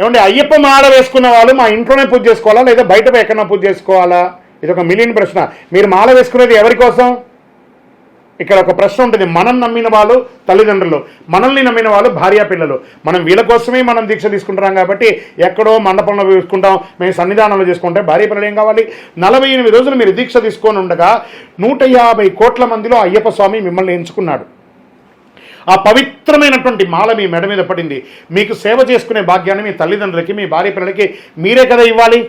ఏమండి అయ్యప్ప మాడ వేసుకున్న వాళ్ళు మా ఇంట్లోనే పూజ చేసుకోవాలా? లేదా బయట ఎక్కడన్నా పూజ చేసుకోవాలా? ఇది ఒక మిలియన్ ప్రశ్న. మీరు మాల వేసుకునేది ఎవరి కోసం? ఇక్కడ ఒక ప్రశ్న ఉంటుంది. మనం నమ్మిన వాళ్ళు తల్లిదండ్రులు. మనల్ని నమ్మిన వాళ్ళు భార్యా పిల్లలు. మనం వీళ్ళ కోసమే మనం దీక్ష తీసుకుంటున్నాం కాబట్టి ఎక్కడో మండపంలో చూసుకుంటాం మేము సన్నిధానంలో చేసుకుంటే భార్య పిల్లలు ఏం కావాలి? నలభై ఎనిమిది రోజులు మీరు దీక్ష తీసుకొని ఉండగా నూట యాభై కోట్ల మందిలో అయ్యప్ప స్వామి మిమ్మల్ని ఎంచుకున్నాడు. ఆ పవిత్రమైనటువంటి మాల మీ మెడ మీద పడింది. మీకు సేవ చేసుకునే భాగ్యాన్ని మీ తల్లిదండ్రులకి మీ భార్య పిల్లలకి మీరే కదా ఇవ్వాలి.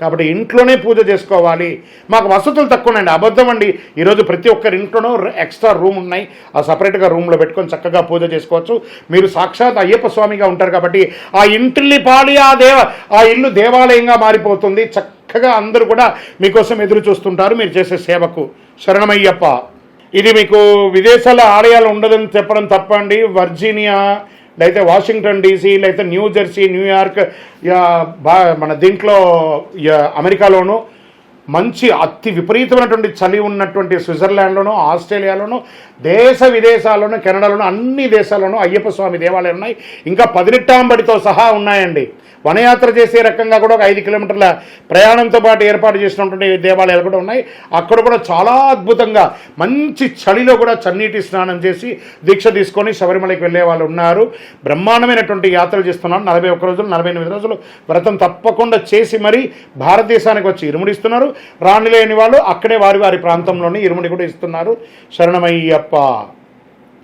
కాబట్టి ఇంట్లోనే పూజ చేసుకోవాలి. మాకు వసతులు తక్కువ ఉన్నాయండి అబద్ధం అండి. ఈరోజు ప్రతి ఒక్కరి ఇంట్లోనూ ఎక్స్ట్రా రూమ్ ఉన్నాయి. ఆ సపరేట్గా రూమ్లో పెట్టుకొని చక్కగా పూజ చేసుకోవచ్చు. మీరు సాక్షాత్ అయ్యప్ప స్వామిగా ఉంటారు కాబట్టి ఆ ఇంటిల్లి పాడి ఆ దేవ ఆ ఇల్లు దేవాలయంగా మారిపోతుంది. చక్కగా అందరూ కూడా మీకోసం ఎదురు చూస్తుంటారు. మీరు చేసే సేవకు. శరణమయ్యప్ప. ఇది మీకు విదేశాల ఆలయాలు ఉండదని చెప్పడం తప్పండి. వర్జీనియా లేకపోతే వాషింగ్టన్ డీసీ లేకపోతే న్యూ జెర్సీ న్యూయార్క్ బా మన దీంట్లో అమెరికాలోనూ అమెరికాలోను మంచి అతి విపరీతమైనటువంటి చలి ఉన్నటువంటి స్విట్జర్లాండ్లోనూ ఆస్ట్రేలియాలోనూ దేశ విదేశాల్లోనూ కెనడాలోనూ అన్ని దేశాల్లోనూ అయ్యప్ప స్వామి దేవాలయాలు ఉన్నాయి. ఇంకా పదినెట్టాంబడితో సహా ఉన్నాయండి. వనయాత్ర చేసే రకంగా కూడా ఒక ఐదు కిలోమీటర్ల ప్రయాణంతో పాటు ఏర్పాటు చేసినటువంటి దేవాలయాలు కూడా ఉన్నాయి. అక్కడ కూడా చాలా అద్భుతంగా మంచి చలిలో కూడా చన్నీటి స్నానం చేసి దీక్ష తీసుకొని శబరిమలకి వెళ్ళే వాళ్ళు ఉన్నారు. బ్రహ్మాండమైనటువంటి యాత్రలు చేస్తున్నారు నలభై ఒక్క రోజులు నలభై ఎనిమిది రోజులు వ్రతం తప్పకుండా చేసి మరీ భారతదేశానికి వచ్చి ఇరుముడిస్తున్నారు. రాణి లేని వాళ్ళు అక్కడే వారి వారి ప్రాంతంలోనే ఇరుముడి కూడా ఇస్తున్నారు. శరణమయ్యప్ప.